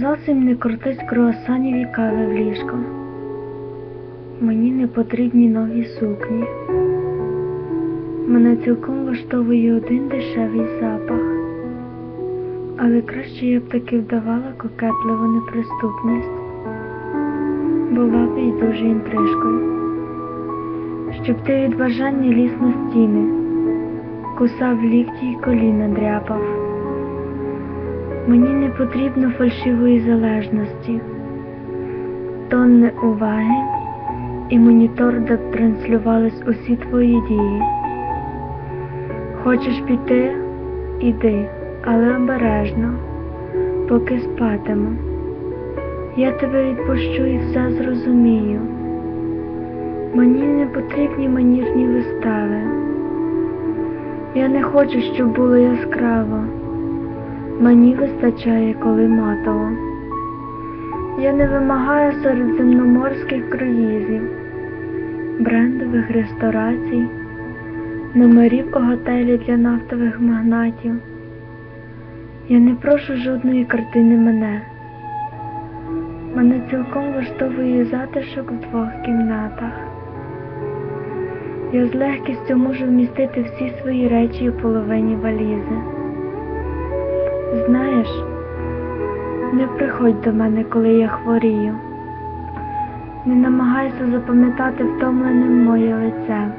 зовсім не крутить круасанів і кави в ліжко. Мені не потрібні нові сукні. Мене цілком влаштовує один дешевий запах. Але краще я б таки вдавала кокетливу неприступність. Була б і дуже інтрижкою. Щоб ти від бажання ліз на стіни, кусав лікті й коліна дряпав. Мені не потрібно фальшивої залежності, тонни уваги і монітор, де транслювались усі твої дії. Хочеш піти? Іди, але обережно, поки спатиму. Я тебе відпущу і все зрозумію. Мені не потрібні манірні вистави. Я не хочу, щоб було яскраво. Мені вистачає, коли матово. Я не вимагаю середземноморських круїзів, брендових ресторацій, номерів у готелі для нафтових магнатів. Я не прошу жодної картини мене. Мене цілком влаштовує затишок в двох кімнатах. Я з легкістю можу вмістити всі свої речі у половині валізи. Знаєш, не приходь до мене, коли я хворію. Не намагайся запам'ятати втомленим моє лице.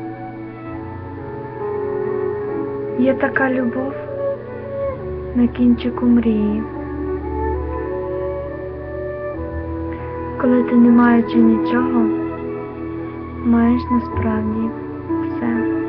Є така любов на кінчику мрії. Коли ти не маючи нічого, маєш насправді все.